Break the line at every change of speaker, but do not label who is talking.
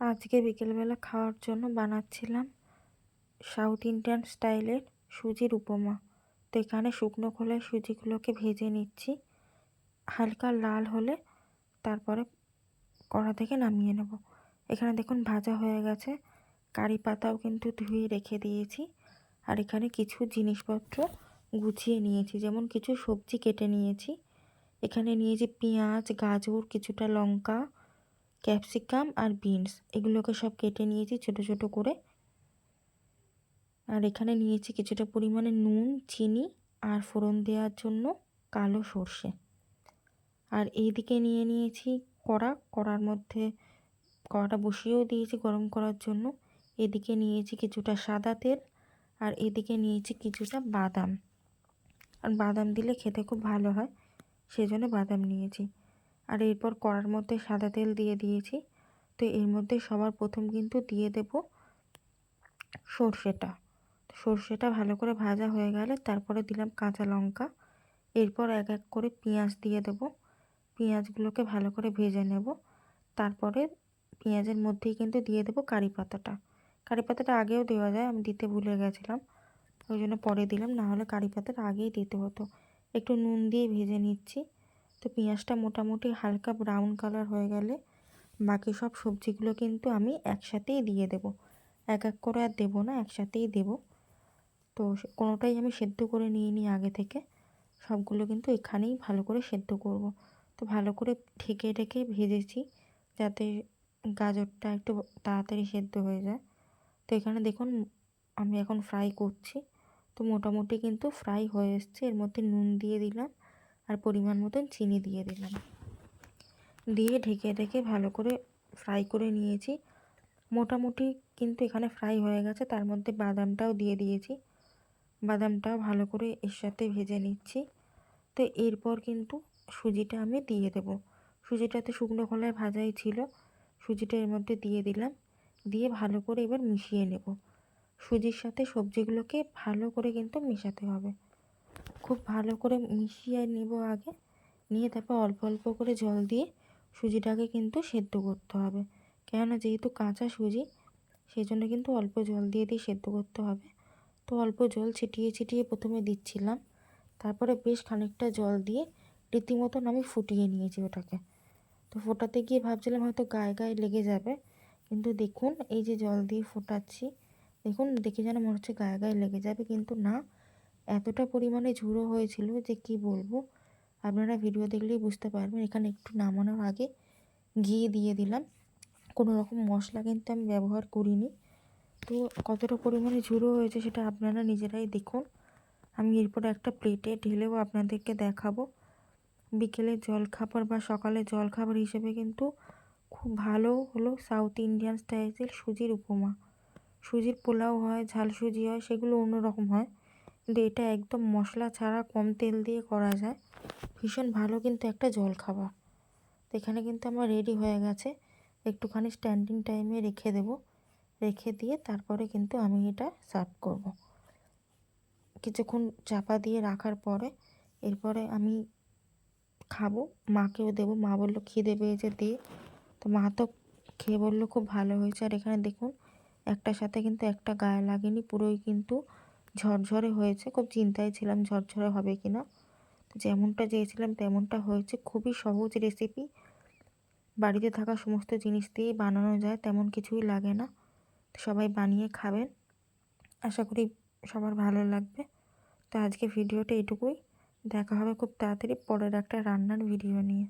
আজকে বিকেলবেলা খাওয়ার জন্য বানাচ্ছিলাম সাউথ ইন্ডিয়ান স্টাইলের সুজির উপমা। তো এখানে শুকনো খোলায় সুজিগুলোকে ভেজে নিচ্ছি। হালকা লাল হলে তারপরে কড়া থেকে নামিয়ে নেব। এখানে দেখুন ভাজা হয়ে গেছে। কারি পাতাও কিন্তু ধুয়ে রেখে দিয়েছি। আর এখানে কিছু জিনিসপত্র গুছিয়ে নিয়েছি। যেমন কিছু সবজি কেটে নিয়েছি। এখানে নিয়েছি পেঁয়াজ, গাজর, কিছুটা লঙ্কা ক্যাপসিকাম আর বিনস। এগুলোকে সব কেটে নিয়েছি ছোট ছোট করে। আর এখানে নিয়েছি কিছুটা পরিমাণে নুন, চিনি আর ফোড়ন দেওয়ার জন্য কালো সর্ষে। আর এইদিকে নিয়ে নিয়েছি কড়া। কড়ার মধ্যে কড়াটা বসিয়েও দিয়েছি গরম করার জন্য। এদিকে নিয়েছি কিছুটা সাদা তেল আর এদিকে নিয়েছি কিছুটা বাদাম। আর বাদাম দিলে খেতে খুব ভালো হয় সেই জন্য বাদাম নিয়েছি। আর এরপর কড়ার মধ্যে সাদা তেল দিয়ে দিয়েছি। তো এর মধ্যে সবার প্রথম কিন্তু দিয়ে দেব সর্ষেটা। সর্ষেটা ভালো করে ভাজা হয়ে গেলে তারপরে দিলাম কাঁচা লঙ্কা। এরপর এক এক করে পেঁয়াজ দিয়ে দেব। পেঁয়াজগুলোকে ভালো করে ভেজে নেব। তারপরে পেঁয়াজের মধ্যেই কিন্তু দিয়ে দেবো কারি পাতাটা। কারি পাতাটা আগেও দেওয়া যায়, আমি দিতে ভুলে গেছিলাম। ওই জন্য পরে দিলাম, না হলে কারি পাতাটা আগেই দিতে হতো। একটু নুন দিয়ে ভেজে নিচ্ছি। তো পেঁয়াজটা মোটামুটি হালকা ব্রাউন কালার হয়ে গেলে বাকি সব সবজিগুলো কিন্তু আমি একসাথেই দিয়ে দেব। এক এক করে আর দেবো না, একসাথেই দেব। তো কোনোটাই আমি সেদ্ধ করে নিয়ে নিই আগে থেকে। সবগুলো কিন্তু এখানেই ভালো করে সেদ্ধ করব। তো ভালো করে ঢেকে ঢেকে ভেজেছি যাতে গাজরটা একটু তাড়াতাড়ি সেদ্ধ হয়ে যায়। তো এখানে দেখুন, আমি এখন ফ্রাই করছি। তো মোটামুটি কিন্তু ফ্রাই হয়ে এসছে। এর মধ্যে নুন দিয়ে দিলাম। আর পরিমাণ মতন চিনি দিয়ে দিলাম। দিয়ে ঢেকে ঢেকে ভালো করে ফ্রাই করে নিয়েছি। মোটামুটি কিন্তু এখানে ফ্রাই হয়ে গেছে, তার মধ্যে বাদামটাও দিয়ে দিয়েছি। বাদামটাও ভালো করে এর সাথে ভেজে নিচ্ছি। তো এরপর কিন্তু সুজিটা আমি দিয়ে দেবো। সুজিটাতে শুকনো খোলায় ভাজাই ছিল, সুজিটা এর মধ্যে দিয়ে দিলাম। দিয়ে ভালো করে এবার মিশিয়ে নেব। সুজির সাথে সবজিগুলোকে ভালো করে কিন্তু মেশাতে হবে। খুব ভালো করে মিশিয়ে নেব আগে। নিয়ে তারপর অল্প অল্প করে জল দিয়ে সুজিটাকে কিন্তু সেদ্ধ করতে হবে। কেননা যেহেতু কাঁচা সুজি সেই জন্য কিন্তু অল্প জল দিয়ে দিয়ে সেদ্ধ করতে হবে। তো অল্প জল ছিটিয়ে ছিটিয়ে প্রথমে দিচ্ছিলাম। তারপরে বেশ খানিকটা জল দিয়ে রীতিমতন আমি ফুটিয়ে নিয়েছি ওটাকে। তো ফোটাতে গিয়ে ভাবছিলাম হয়তো গায়ে গায়ে লেগে যাবে। কিন্তু দেখুন, এই যে জল দিয়ে ফোটাচ্ছি, দেখুন, দেখে যেন মনে হচ্ছে গায়ে গায়ে লেগে যাবে। কিন্তু না এতটা পরিমাণে ঝুড়ো হয়েছিল যে কি বলব? আপনারা ভিডিও দেখলেই বুঝতে পারবেন, এখানে একটু নামানোর আগে ঘি দিয়ে দিলাম। কোনো রকম মশলা কিন্তু আমি ব্যবহার করিনি। তো কতটা পরিমাণে ঝুড়ো হয়েছে সেটা আপনারা নিজেরাই দেখুন। আমি এরপর একটা প্লেটে ঢেলেও আপনাদেরকে দেখাবো। বিকেলে জলখাবার বা সকালে জলখাবার হিসেবে কিন্তু খুব ভালো হলো সাউথ ইন্ডিয়ান স্টাইলের সুজির উপমা। সুজির পোলাও হয় ঝাল সুজি হয়, সেগুলো অন্যরকম হয়। কিন্তু এটা একদম মশলা ছাড়া কম তেল দিয়ে করা যায়। ভীষণ ভালো কিন্তু একটা জলখাবার তো এখানে কিন্তু আমার রেডি হয়ে গেছে। একটুখানি স্ট্যান্ডিং টাইমে রেখে দেব। রেখে দিয়ে তারপরে কিন্তু আমি এটা সার্ভ করব। কিছুক্ষণ চাপা দিয়ে রাখার পরে এরপরে আমি খাব। মাকেও দেবো। মা বলল, খিদে পেয়েছে দিয়ে তো মা তো খেয়ে বলল, খুব ভালো হয়েছে। আর এখানে দেখুন, একটার সাথে কিন্তু একটা গায়ে লাগেনি। পুরোই কিন্তু ঝরঝরে হয়েছে, খুব চিন্তায় ছিলাম ঝরঝরে হবে কি না। যেমনটা চেয়েছিলাম তেমনটা হয়েছে, খুবই সহজ রেসিপি বাড়িতে থাকা সমস্ত জিনিস দিয়েই বানানো যায়, তেমন কিছুই লাগে না। সবাই বানিয়ে খাবেন। আশা করি সবার ভালো লাগবে। তো আজকে ভিডিওটা এটুকুই। দেখা হবে খুব তাড়াতাড়ি পরের একটা রান্নার ভিডিও নিয়ে।